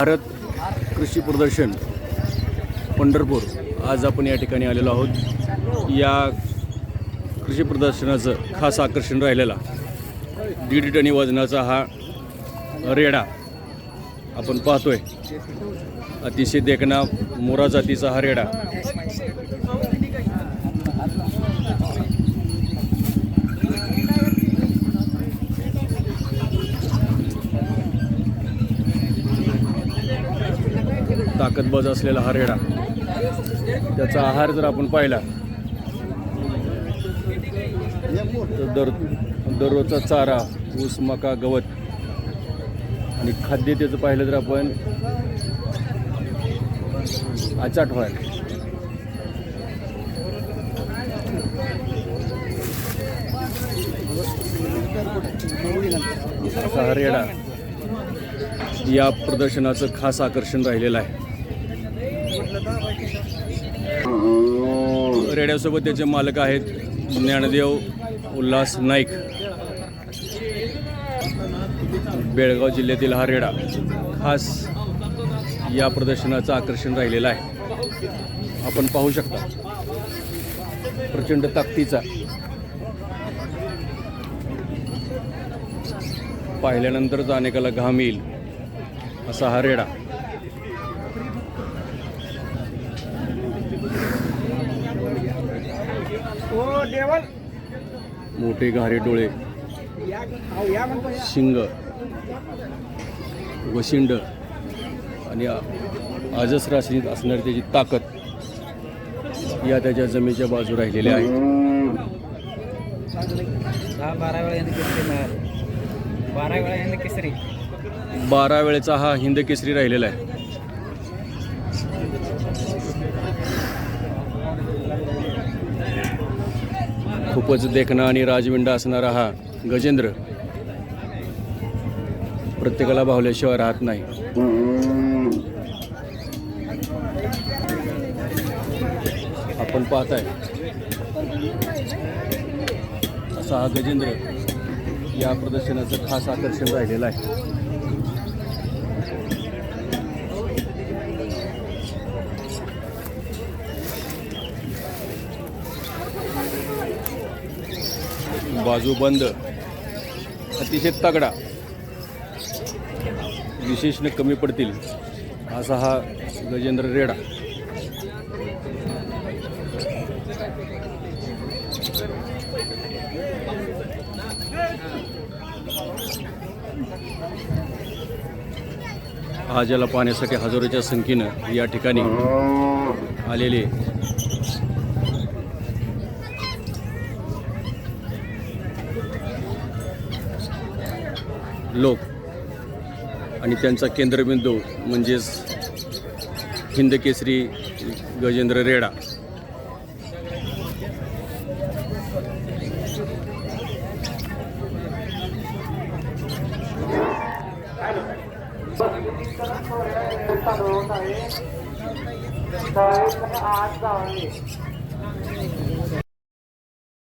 भारत कृषी प्रदर्शन पंढरपूर. आज आपण या ठिकाणी आलेलो आहोत. या कृषी प्रदर्शनाचं खास आकर्षण राहिलेला दीड टनी वजनाचा हा रेडा आपण पाहतोय. अतिशय देखणा मोरा जातीचा हा रेडा. ताकदबाज असलेला हा रेडा. त्याचा आहार जर आपण पाहिला तर दर दररोजचा चारा ऊस मका गवत आणि खाद्य त्याचं पाहिलं तर आपण आचाट व्हायला असा हा रेडा या प्रदर्शनाचं खास आकर्षण राहिलेलं आहे. रेड्यासोबत त्याचे मालक आहेत ज्ञानदेव उल्हास नाईक. बेळगाव जिल्ह्यातील हा रेडा खास या प्रदर्शनाचं आकर्षण राहिलेलं आहे. आपण पाहू शकता. प्रचंड ताकदीचा पाहिल्यानंतरच अनेकाला घाम येईल असा हा रेडा. मोठे घारे डोळे. शिंग. वशिंड. आणि अजस्र असली असणारी त्याची ताकद या त्याच्या जमीच्या बाजू राहिलेल्या आहेत. बारा वेळेचा हा हिंद केसरी राहिलेला आहे. खूपच देखणं आणि राजविंडा असणारा हा गजेंद्र प्रत्येकाला भावल्याशिवाय राहत नाही. आपण पाहताय. असा हा गजेंद्र या प्रदर्शनाचं खास आकर्षण राहिलेलं आहे. बाजूबंद अतिशय तगडा. विशेषण कमी पडतील असा हा गजेंद्र रेडा. हा ज्याला पाहण्यासाठी हजारोच्या संख्येनं या ठिकाणी आलेले लोक आणि त्यांचा केंद्रबिंदू म्हणजेच हिंद केसरी गजेंद्र रेडा. आज